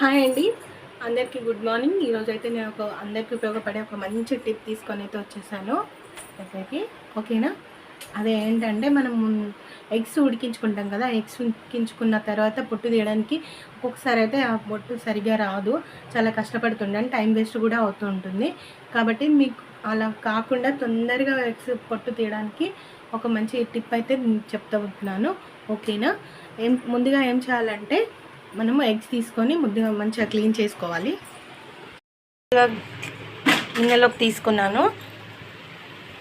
Hi అండి. అందరికీ good morning. ఈరోజు అయితే నేను ఒక అందరికీ ఉపయోగపడే ఒక మంచి టిప్ తీసుకొని అయితే వచ్చేసాను. దగ్గరికి ఓకేనా? అదే ఏంటంటే మనం ఎగ్స్ ఉడికించుకుంటాం కదా ఎగ్స్ ఉడికించుకున్న తర్వాత పొట్టు తీయడానికి ఒక్కొక్కసారి అయితే ఆ పొట్టు సరిగా రాదు. చాలా కష్టపడుతుండని టైం వేస్ట్ కూడా అవుతూ ఉంటుంది. కాబట్టి మీకు అలా కాకుండా తొందరగా ఎగ్స్ పొట్టు తీయడానికి ఒక మంచి టిప్ అయితే చెప్తా ఉంటున్నాను. ఓకేనా? ఏం ముందుగా ఏం చేయాలంటే మనము ఎగ్స్ తీసుకొని ముద్దుగా మంచిగా క్లీన్ చేసుకోవాలి. గిన్నెలోకి తీసుకున్నాను.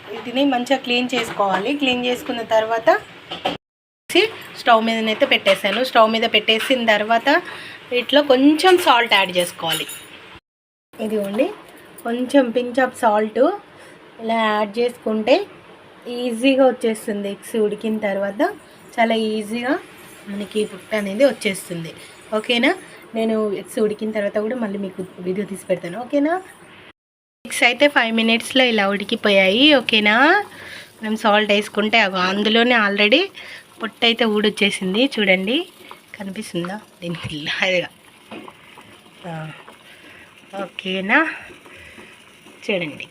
వీటిని మంచిగా క్లీన్ చేసుకోవాలి. క్లీన్ చేసుకున్న తర్వాత స్టవ్ మీదనైతే పెట్టేశాను. స్టవ్ మీద పెట్టేసిన తర్వాత వీటిలో కొంచెం సాల్ట్ యాడ్ చేసుకోవాలి. ఇదిగోండి. కొంచెం పించ్ ఆఫ్ సాల్ట్ ఇలా యాడ్ చేసుకుంటే ఈజీగా వచ్చేస్తుంది. ఎగ్స్ ఉడికిన తర్వాత చాలా ఈజీగా మనకి పుట్ట అనేది వచ్చేస్తుంది. ఓకేనా? నేను ఎగ్స్ ఉడికిన తర్వాత కూడా మళ్ళీ మీకు వీడియో తీసి పెడతాను. ఓకేనా? ఎగ్స్ అయితే ఫైవ్ మినిట్స్లో ఇలా ఉడికిపోయాయి. ఓకేనా? మనం సాల్ట్ వేసుకుంటే అగో అందులోనే ఆల్రెడీ పొట్టు అయితే ఊడొచ్చేసింది. చూడండి. కనిపిస్తుందా? దీనికి అదిగా ఓకేనా? చూడండి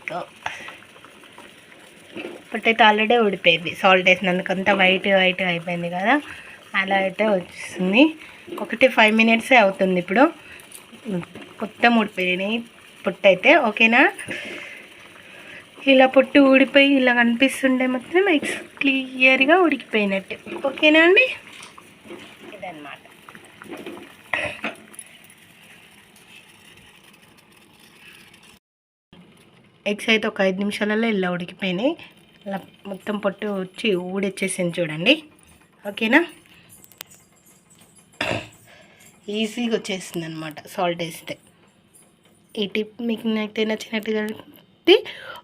పొట్టు అయితే ఆల్రెడీ ఊడిపోయింది. సాల్ట్ వేసినందుకు అంతా వైట్ వైట్ అయిపోయింది కదా? అలా అయితే వచ్చేస్తుంది ఒకటి ఫైవ్ మినిట్సే అవుతుంది ఇప్పుడు. మొత్తం ఊడిపోయినాయి పొట్టు అయితే ఓకేనా? ఇలా పొట్టు ఊడిపోయి ఇలా కనిపిస్తుండే మాత్రం ఎగ్స్ క్లియర్గా ఉడికిపోయినట్టు. ఓకేనా అండి? ఇదన్నమాట. ఎగ్స్ అయితే ఒక ఐదు నిమిషాలలో ఇలా ఉడికిపోయినాయి. అలా మొత్తం పొట్టు వచ్చి ఊడొచ్చేసింది చూడండి. ఓకేనా? ఈజీగా వచ్చేస్తుంది అనమాట సాల్ట్ వేస్తే. ఈ టిప్ మీకు అయితే నచ్చినట్టుగా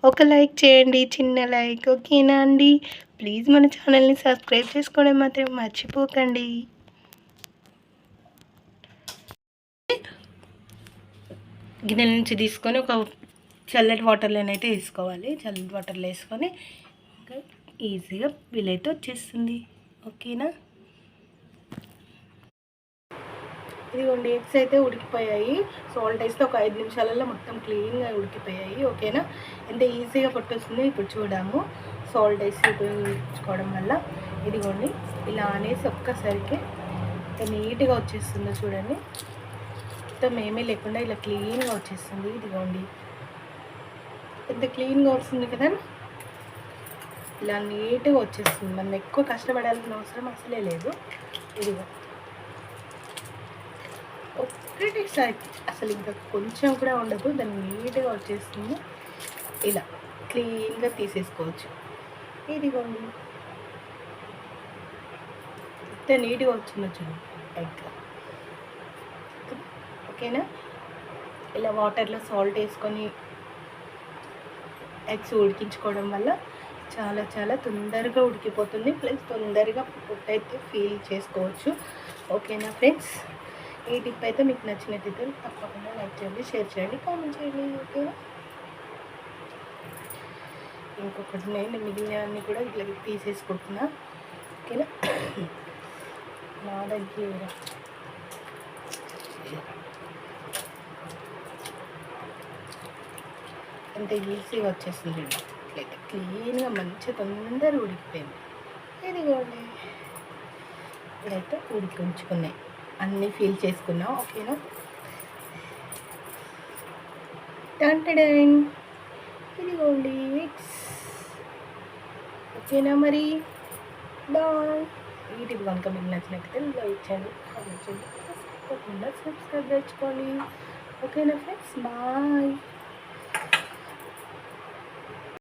ఒక లైక్ చేయండి చిన్న లైక్ ఓకేనా అండి? ప్లీజ్ మన ఛానల్ని సబ్స్క్రైబ్ చేసుకోవడం మాత్రం మర్చిపోకండి. గిన్నెల నుంచి తీసుకొని ఒక చల్లటి వాటర్లోనైతే వేసుకోవాలి. చల్లటి వాటర్లో వేసుకొని ఈజీగా వీలైతే వచ్చేస్తుంది. ఓకేనా? ఇదిగోండి ఎగ్స్ అయితే ఉడికిపోయాయి. సాల్ట్ వేస్తే ఒక ఐదు నిమిషాలలో మొత్తం క్లీన్గా ఉడికిపోయాయి ఓకేనా? ఎంత ఈజీగా పట్టొస్తుంది ఇప్పుడు చూడాము. సాల్ట్ వేసి ఉపయోగించుకోవడం వల్ల. ఇదిగోండి ఇలా అనేసి ఒక్కసారికి నీట్గా వచ్చేస్తుందో చూడండి. మొత్తం ఏమీ లేకుండా ఇలా క్లీన్గా వచ్చేస్తుంది. ఇదిగోండి. ఎంత క్లీన్గా వస్తుంది కదా? ఇలా నీట్గా వచ్చేస్తుంది. మనం ఎక్కువ కష్టపడాల్సిన అవసరం అసలే లేదు. ఇదిగో. ఒక్కటేసారి అసలు ఇంకా కొంచెం కూడా ఉండదు దాన్ని నీట్గా వచ్చేస్తుంది ఇలా క్లీన్గా తీసేసుకోవచ్చు. ఇదిగోండి. ఎంత నీట్గా వచ్చింది చూడండి ఎగ్. ఓకేనా? ఇలా వాటర్లో సాల్ట్ వేసుకొని ఎగ్స్ ఉడికించుకోవడం వల్ల చాలా చాలా తొందరగా ఉడికిపోతుంది. ప్లస్ తొందరగా ఫుడ్ అయితే ఫీల్ చేసుకోవచ్చు. ఓకేనా ఫ్రెండ్స్? ఈ టిప్ అయితే మీకు నచ్చినట్టయితే తప్పకుండా లైక్ చేయండి షేర్ చేయండి కామెంట్ చేయండి ఓకేనా? ఇంకొకటి నేను మిగిలిన అన్ని కూడా ఇట్లా తీసేసుకుంటున్నా ఓకేనా? నా దగ్గర ఎంత ఈజీగా వచ్చేస్తుంది. ఇట్లయితే క్లీన్గా మంచిగా తొందరగా ఉడికిపోయింది. ఇదిగోండి. ఇదైతే ఉడికి ఉంచుకున్నాయి అన్నీ ఫీల్ చేసుకున్నాం ఓకేనా టంటడైన్ ఇదిగోండి ఓకేనా మరి? బాయ్ వీటికి కనుక మీకు నచ్చినట్లయితే లైక్ చేయండి కామెంట్ చేయండి. తప్పకుండా సబ్స్క్రైబ్ తెచ్చుకోండి. ఓకేనా ఫ్రెండ్స్ బాయ్